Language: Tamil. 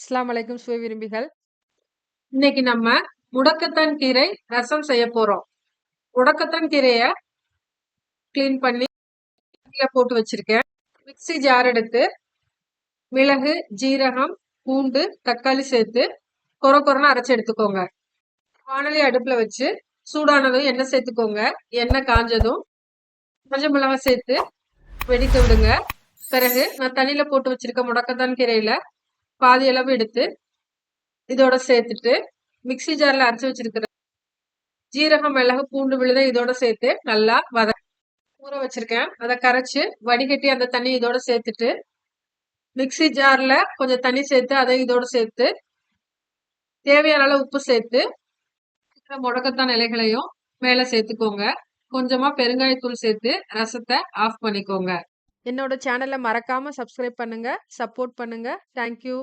இஸ்லாம் அலைக்கும் சுவை விரும்பிகள். இன்னைக்கு நம்ம முடக்கத்தான் கீரை ரசம் செய்ய போறோம். முடக்கத்தான் கீரைய க்ளீன் பண்ணி போட்டு வச்சிருக்கேன். மிக்ஸி ஜார் எடுத்து மிளகு ஜீரகம் பூண்டு தக்காளி சேர்த்து கொர கொரன்னு அரைச்சி எடுத்துக்கோங்க. வானொலி அடுப்புல வச்சு சூடானதும் எண்ணெய் சேர்த்துக்கோங்க. எண்ணெய் காஞ்சதும் மஞ்சள் மிளகாய் சேர்த்து வெடிக்க விடுங்க. பிறகு நான் தண்ணியில போட்டு வச்சிருக்க முடக்கத்தான் கீரையில பாதி அளவு எடுத்து இதோட சேர்த்துட்டு மிக்ஸி ஜாரில் அரைச்சி வச்சிருக்கிற ஜீரகம் மிளகு பூண்டு விழுத இதோட சேர்த்து நல்லா வத ஊற வச்சிருக்கேன். அதை கரைச்சி வடிகட்டி அந்த தண்ணி இதோட சேர்த்துட்டு மிக்ஸி ஜாரில் கொஞ்சம் தண்ணி சேர்த்து அதை இதோட சேர்த்து தேவையான அளவு உப்பு சேர்த்து முடக்கத்தான் இலைகளையும் மேலே சேர்த்துக்கோங்க. கொஞ்சமா பெருங்காயத்தூள் சேர்த்து ரசத்தை ஆஃப் பண்ணிக்கோங்க. என்னோட சேனலை மறக்காம சப்ஸ்கிரைப் பண்ணுங்க சப்போர்ட் பண்ணுங்க. தேங்க்யூ